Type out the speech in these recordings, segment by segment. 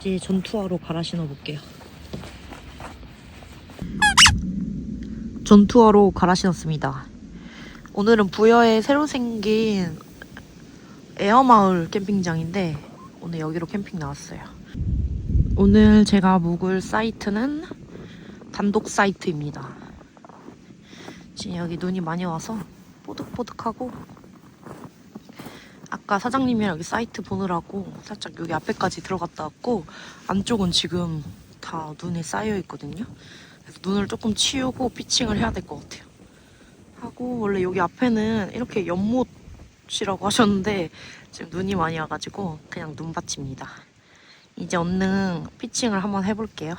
이제 전투화로 갈아 신어 볼게요. 전투화로 갈아 신었습니다. 오늘은 부여에 새로 생긴 에어마을 캠핑장인데 오늘 여기로 캠핑 나왔어요. 오늘 제가 묵을 사이트는 단독 사이트입니다. 지금 여기 눈이 많이 와서 뽀득뽀득하고 아까 사장님이랑 여기 사이트 보느라고 살짝 여기 앞에까지 들어갔다 왔고 안쪽은 지금 다 눈이 쌓여 있거든요. 그래서 눈을 조금 치우고 피칭을 해야 될 것 같아요. 하고 원래 여기 앞에는 이렇게 연못이라고 하셨는데 지금 눈이 많이 와가지고 그냥 눈밭입니다. 이제 얼른 피칭을 한번 해볼게요.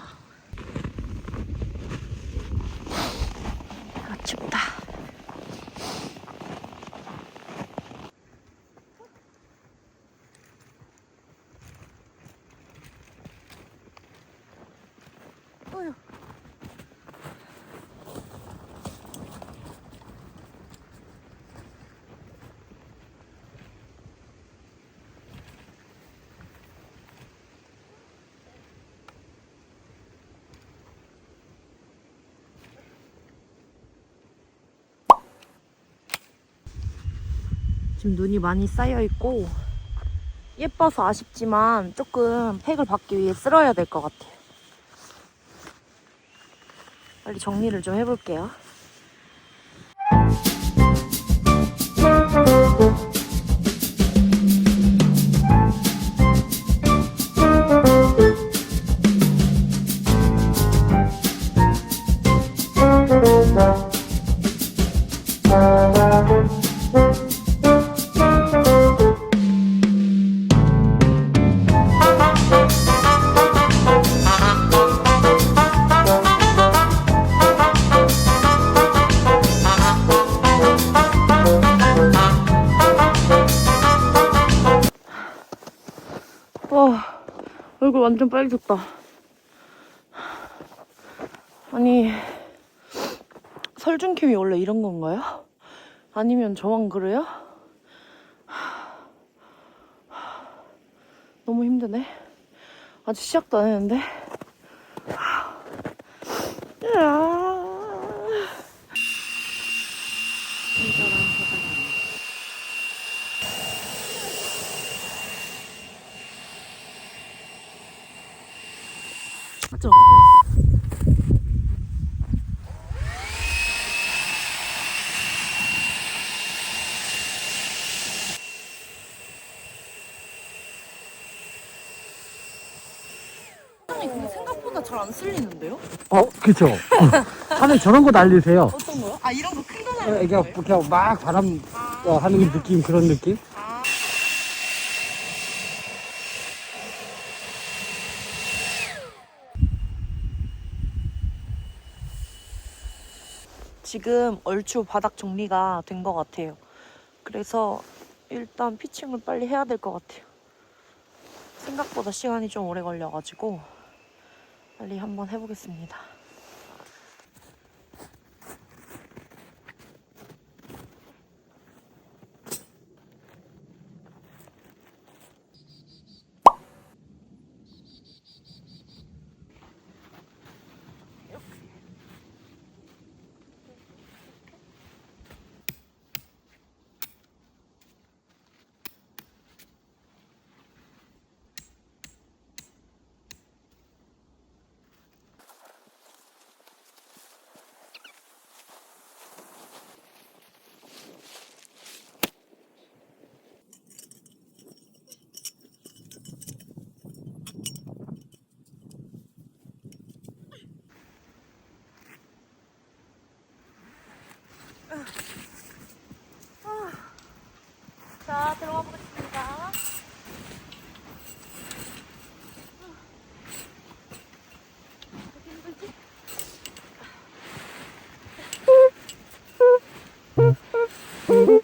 지금 눈이 많이 쌓여 있고 예뻐서 아쉽지만 조금 팩을 받기 위해 쓸어야 될 것 같아요. 빨리 정리를 좀 해볼게요. 얼굴 완전 빨개졌다. 아니, 설준캠이 원래 이런 건가요? 아니면 저만 그래요? 너무 힘드네. 아직 시작도 안 했는데. 친절한 사장님. 사장님 근데 생각보다 잘 안 쓸리는데요? 어, 그쵸. 하늘 저런 거 날리세요. 어떤 거요? 아 이런 거 큰거 어, 나는 이게 막 바람 어, 하는 느낌, 그런 느낌? 지금 얼추 바닥 정리가 된 것 같아요. 그래서 일단 피칭을 빨리 해야 될 것 같아요. 생각보다 시간이 좀 오래 걸려가지고 빨리 한번 해보겠습니다. 자, 들어가 보겠습니다. 음.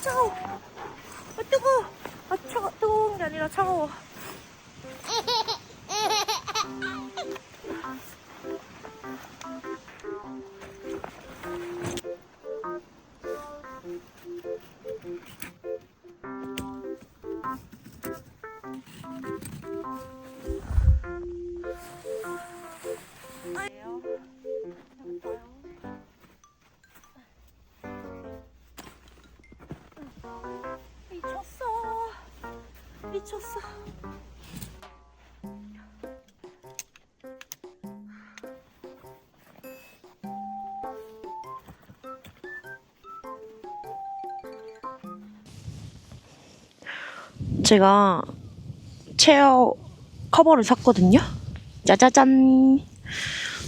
走，我都不 제가 체어 커버를 샀거든요. 짜자잔.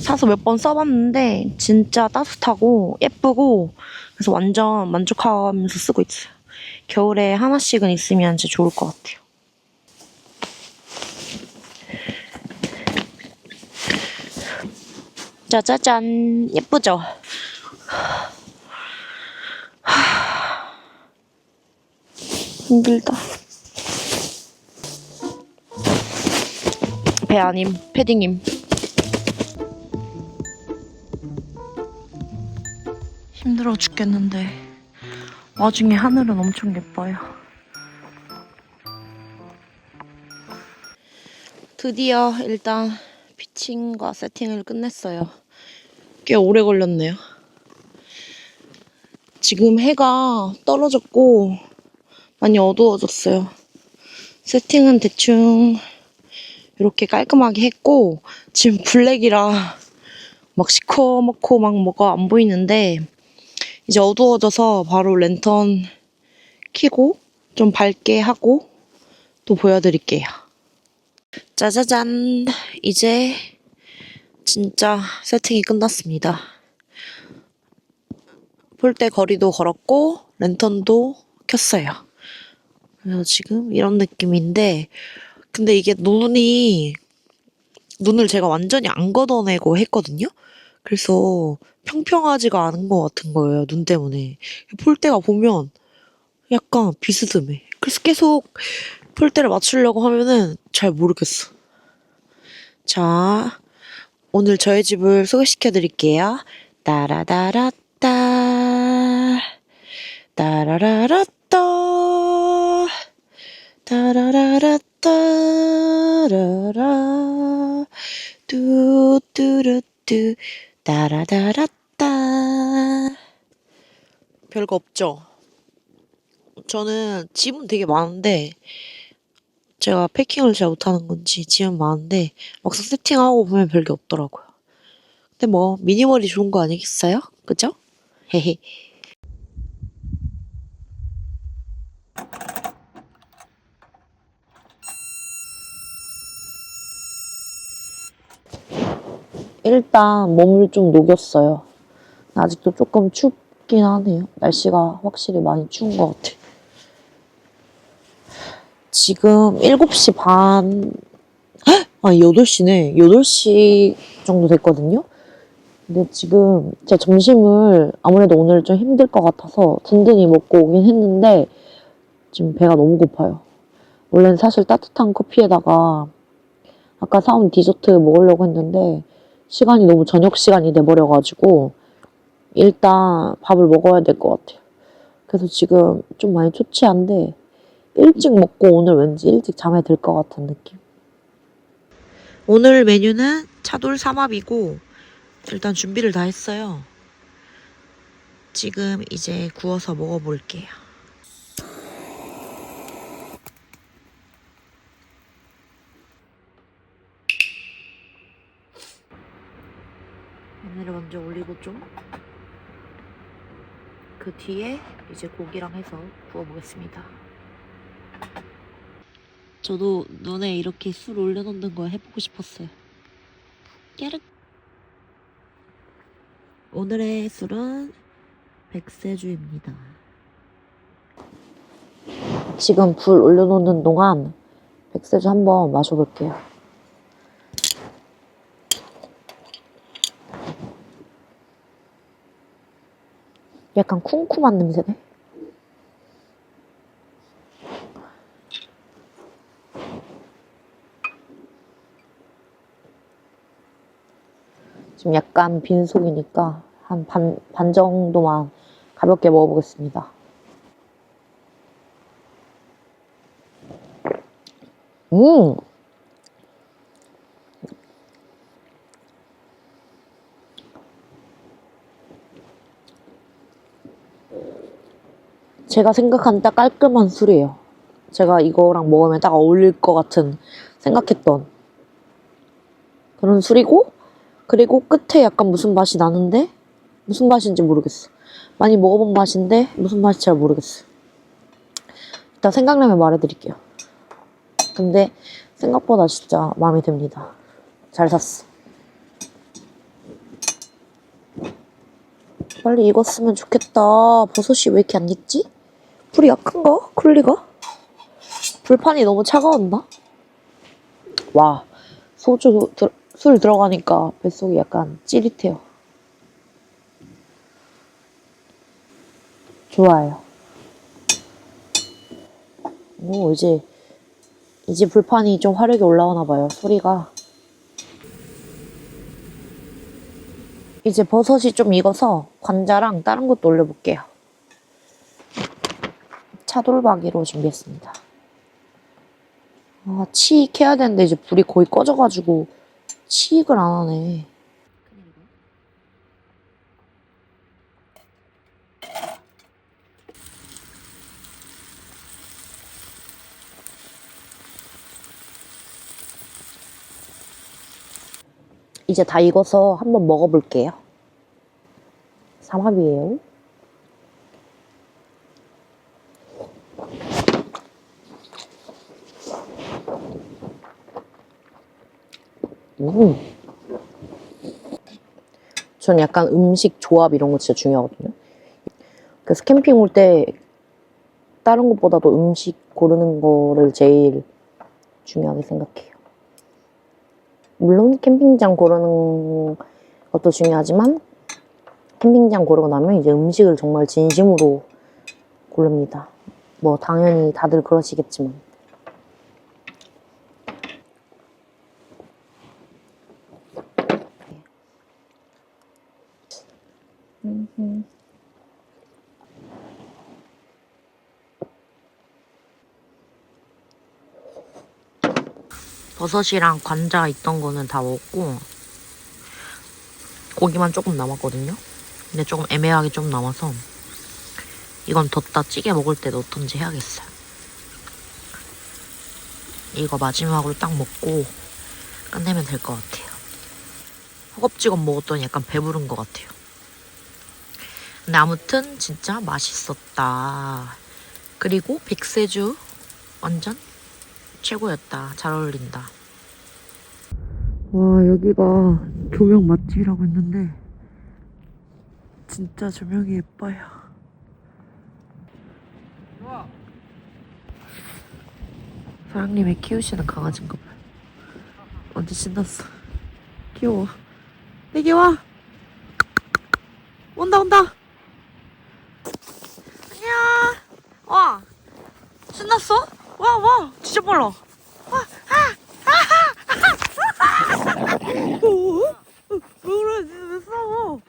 사서 몇 번 써봤는데 진짜 따뜻하고 예쁘고 그래서 완전 만족하면서 쓰고 있어요. 겨울에 하나씩은 있으면 진짜 좋을 것 같아요. 짜자잔 예쁘죠? 힘들다. 배 아님, 패딩님. 힘들어 죽겠는데 와중에 하늘은 엄청 예뻐요. 드디어 일단 피칭과 세팅을 끝냈어요. 꽤 오래 걸렸네요. 지금 해가 떨어졌고 많이 어두워졌어요. 세팅은 대충 이렇게 깔끔하게 했고 지금 블랙이라 막 시커멓고 막 뭐가 안 보이는데 이제 어두워져서 바로 랜턴 켜고 좀 밝게 하고 또 보여드릴게요. 짜자잔 이제 진짜 세팅이 끝났습니다. 폴대 거리도 걸었고 랜턴도 켰어요. 그래서 지금 이런 느낌인데 근데 이게 눈이 눈을 제가 완전히 안 걷어내고 했거든요. 그래서 평평하지가 않은 것 같은 거예요. 눈 때문에. 폴대가 보면 약간 비스듬해. 그래서 계속 폴대를 맞추려고 하면은 잘 모르겠어. 자, 오늘 저의 집을 소개시켜 드릴게요. 따라다라따. 따라라라따. 따라라라 따라라. 뚜뚜루뚜. 따라다라따. 별거 없죠? 저는 집은 되게 많은데, 제가 패킹을 잘 못하는 건지 집은 많은데, 막상 세팅하고 보면 별게 없더라고요. 근데 뭐, 미니멀이 좋은 거 아니겠어요? 그죠? 헤헤. 일단 몸을 좀 녹였어요. 아직도 조금 춥긴 하네요. 날씨가 확실히 많이 추운 것 같아. 지금 7시 반, 헉! 아, 8시네. 8시 정도 됐거든요. 근데 지금 제 점심을 아무래도 오늘 좀 힘들 것 같아서 든든히 먹고 오긴 했는데 지금 배가 너무 고파요. 원래는 사실 따뜻한 커피에다가 아까 사온 디저트 먹으려고 했는데 시간이 너무 저녁 시간이 돼버려가지고 일단 밥을 먹어야 될 것 같아요. 그래서 지금 좀 많이 초췌한데 일찍 먹고 오늘 왠지 일찍 잠에 들 것 같은 느낌. 오늘 메뉴는 차돌 삼합이고 일단 준비를 다 했어요. 지금 이제 구워서 먹어볼게요. 마늘을 먼저 올리고 좀. 그 뒤에 이제 고기랑 해서 구워보겠습니다. 저도 눈에 이렇게 술 올려놓는 거 해보고 싶었어요. 깨르. 오늘의 술은 백세주입니다. 지금 불 올려놓는 동안 백세주 한번 마셔볼게요. 약간 쿰쿰한 냄새네. 지금 약간 빈속이니까 한 반, 반 정도만 가볍게 먹어보겠습니다. 음! 제가 생각한 딱 깔끔한 술이에요. 제가 이거랑 먹으면 딱 어울릴 것 같은 생각했던 그런 술이고 그리고 끝에 약간 무슨 맛이 나는데 무슨 맛인지 모르겠어. 많이 먹어본 맛인데 무슨 맛인지 잘 모르겠어. 일단 생각나면 말해드릴게요. 근데 생각보다 진짜 마음에 듭니다. 잘 샀어. 빨리 익었으면 좋겠다. 버섯이 왜 이렇게 안 익지? 불이 약한가? 클리가? 불판이 너무 차가웠나? 와, 소주, 들, 술 들어가니까 뱃속이 약간 찌릿해요. 좋아요. 오, 이제, 이제 불판이 좀 화력이 올라오나 봐요, 소리가. 이제 버섯이 좀 익어서 관자랑 다른 것도 올려볼게요. 차돌박이로 준비했습니다. 아, 치익 해야 되는데 이제 불이 거의 꺼져가지고 치익을 안 하네. 이제 다 익어서 한번 먹어볼게요. 삼합이에요. 음. 전 약간 음식 조합 이런 거 진짜 중요하거든요. 그래서 캠핑 올 때 다른 것보다도 음식 고르는 거를 제일 중요하게 생각해요. 물론 캠핑장 고르는 것도 중요하지만 캠핑장 고르고 나면 이제 음식을 정말 진심으로 고릅니다. 뭐 당연히 다들 그러시겠지만 버섯이랑 관자 있던 거는 다 먹고 고기만 조금 남았거든요. 근데 조금 애매하게 좀 남아서 이건 뒀다 찌개 먹을 때 넣던지 해야겠어요. 이거 마지막으로 딱 먹고 끝내면 될 것 같아요. 허겁지겁 먹었더니 약간 배부른 것 같아요. 근데 아무튼 진짜 맛있었다. 그리고 백세주 완전 최고였다. 잘 어울린다. 와, 여기가 조명 맛집이라고 했는데, 진짜 조명이 예뻐요. 사장님이 키우시는 강아지인가 봐요. 완전 신났어. 귀여워. 내게 와! 온다, 온다! 안녕! 와! 신났어? 와, 와! 진짜 빨라! 와! 아! 오, 어? 왜 그래? 왜 싸워?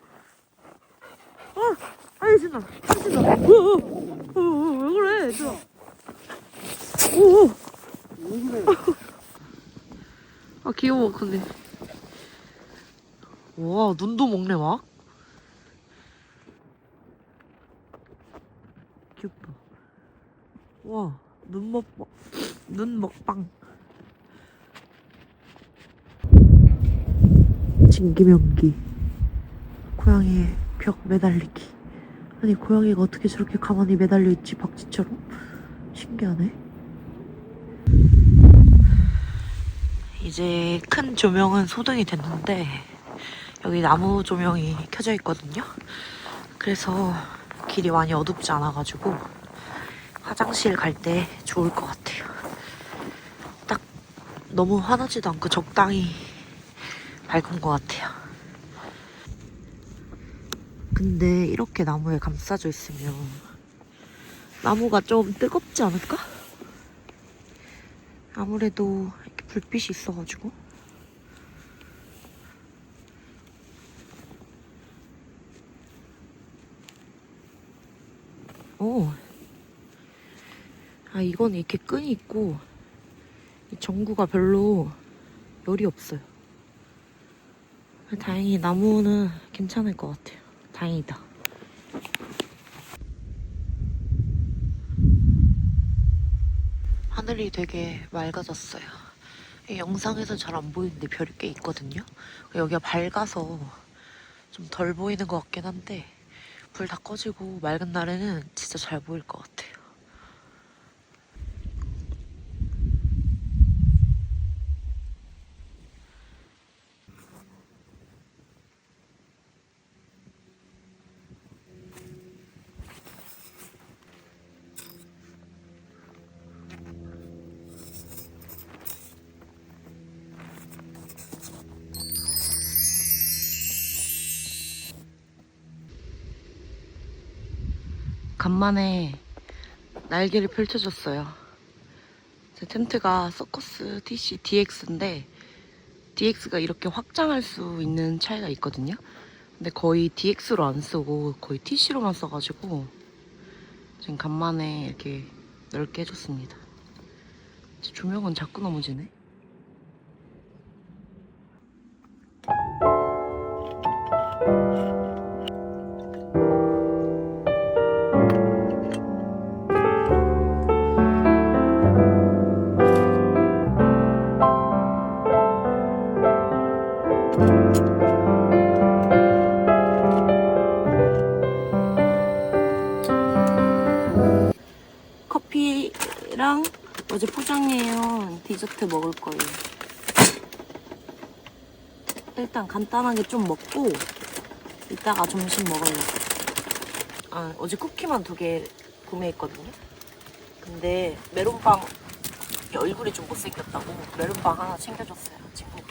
아, 아이 신나, 아이 신나. 오, 오, 오, 오, 왜 그래? 얘들아. 오, 오. 아 귀여워 근데. 와 눈도 먹네 막. 귀엽다. 와, 눈 먹방. 눈 먹방. 진기명기. 고양이의 벽 매달리기. 아니, 고양이가 어떻게 저렇게 가만히 매달려 있지, 박쥐처럼? 신기하네. 이제 큰 조명은 소등이 됐는데, 여기 나무 조명이 켜져 있거든요. 그래서 길이 많이 어둡지 않아가지고, 화장실 갈 때 좋을 것 같아요. 딱 너무 화나지도 않고 적당히 밝은 것 같아요. 근데 이렇게 나무에 감싸져 있으면 나무가 좀 뜨겁지 않을까? 아무래도 이렇게 불빛이 있어가지고. 오. 아, 이건 이렇게 끈이 있고, 이 전구가 별로 열이 없어요. 다행히 나무는 괜찮을 것 같아요. 다행이다. 하늘이 되게 맑아졌어요. 이 영상에서 잘 안 보이는데 별이 꽤 있거든요. 여기가 밝아서 좀 덜 보이는 것 같긴 한데 불 다 꺼지고 맑은 날에는 진짜 잘 보일 것 같아요. 간만에 날개를 펼쳐줬어요. 제 텐트가 서커스 TC DX인데 DX가 이렇게 확장할 수 있는 차이가 있거든요. 근데 거의 DX로 안 쓰고 거의 TC로만 써가지고 지금 간만에 이렇게 넓게 해줬습니다. 조명은 자꾸 넘어지네. 커피랑 어제 포장해온 디저트 먹을 거예요. 일단 간단하게 좀 먹고 이따가 점심 먹으려고. 아, 어제 쿠키만 두 개 구매했거든요. 근데 메론빵 얼굴이 좀 못생겼다고 메론빵 하나 챙겨줬어요, 친구가.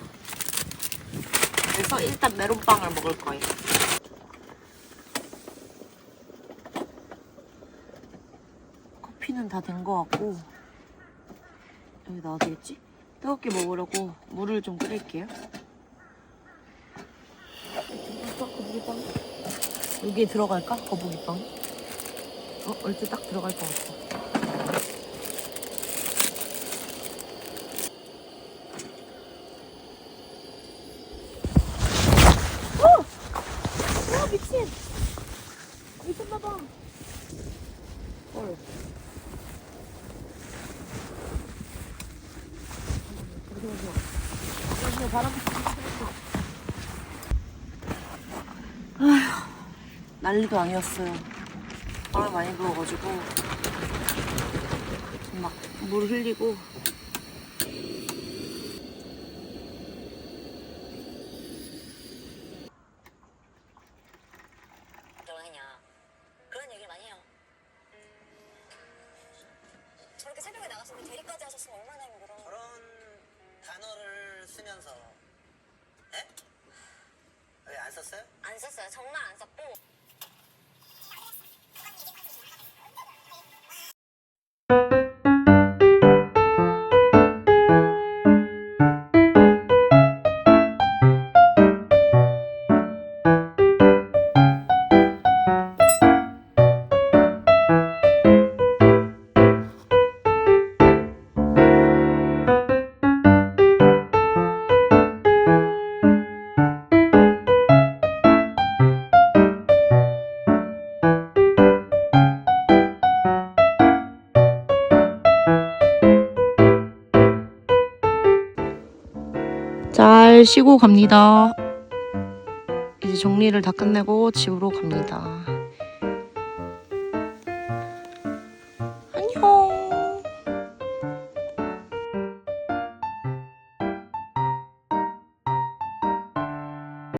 그래서 일단 메론빵을 먹을 거예요. 커피는 다된거 같고 여기 놔두겠지? 뜨겁게 먹으려고 물을 좀 끓일게요. 거북이빵 여기에 들어갈까? 거북이빵. 어, 얼추 딱 들어갈 것 같아. 어! 어, 미친! 미쳤나봐. 헐. 잠시만요. 잠시만요, 바람 아휴, 난리도 아니었어요. 바람 많이 불어가지고 막 물 흘리고 잘 쉬고 갑니다. 이제 정리를 다 끝내고 집으로 갑니다.